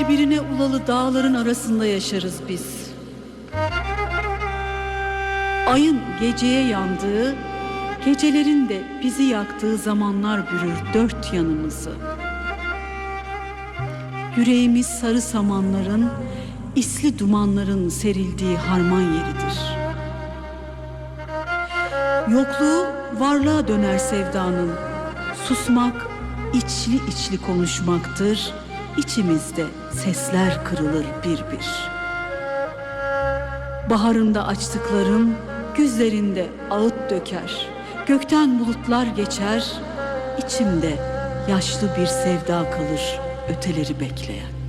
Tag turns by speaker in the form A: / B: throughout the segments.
A: birbirine ulalı dağların arasında yaşarız biz. Ayın geceye yandığı, gecelerin de bizi yaktığı zamanlar bürür dört yanımızı. Yüreğimiz sarı samanların, isli dumanların serildiği harman yeridir. Yokluğu varlığa döner sevdanın. Susmak içli içli konuşmaktır. İçimizde sesler kırılır bir bir. Baharında açtıklarım güzlerinde ağıt döker. Gökten bulutlar geçer. İçimde yaşlı bir sevda kalır öteleri bekleyen.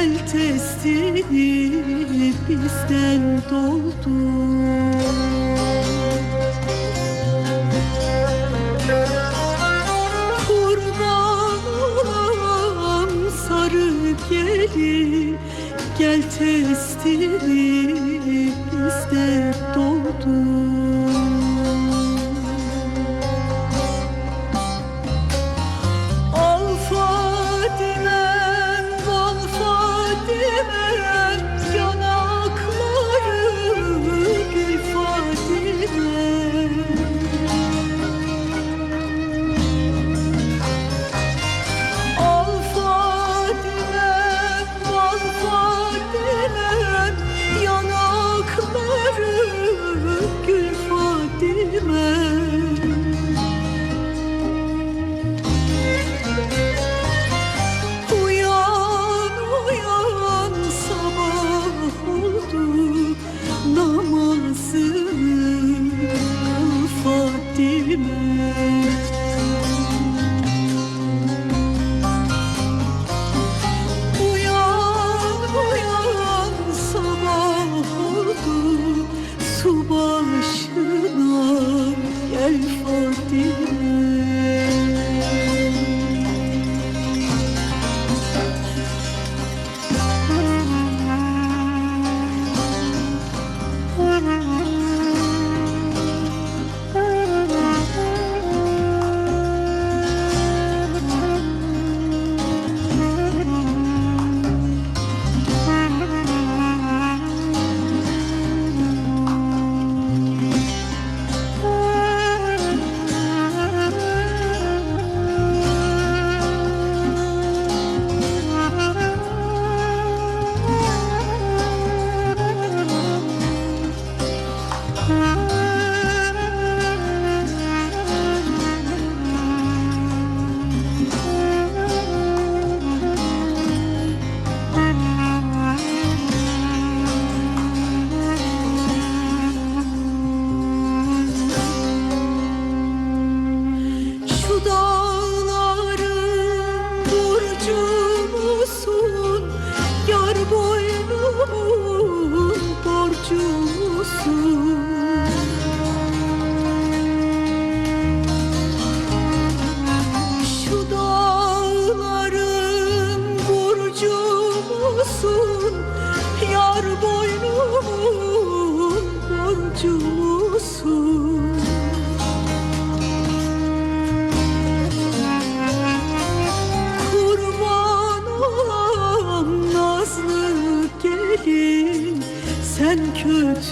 A: Gel testini bizden doldur Kurban sarı gelin Gel testini bizden doldur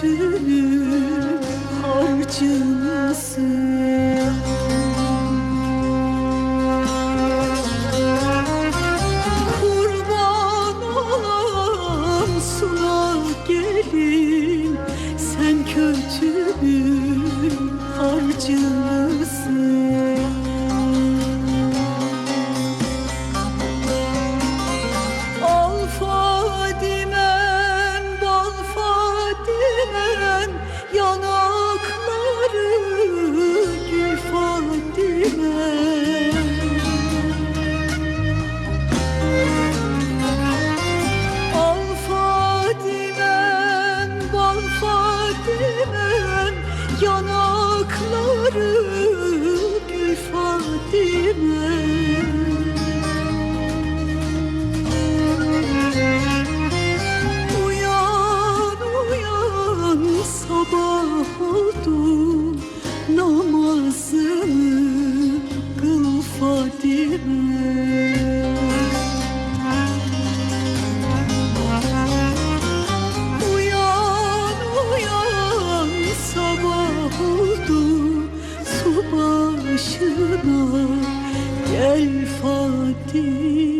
A: kötünün harcısın Kurban olan suna gelin. Sen kötünün harcısın Fadimen başına gel Fadime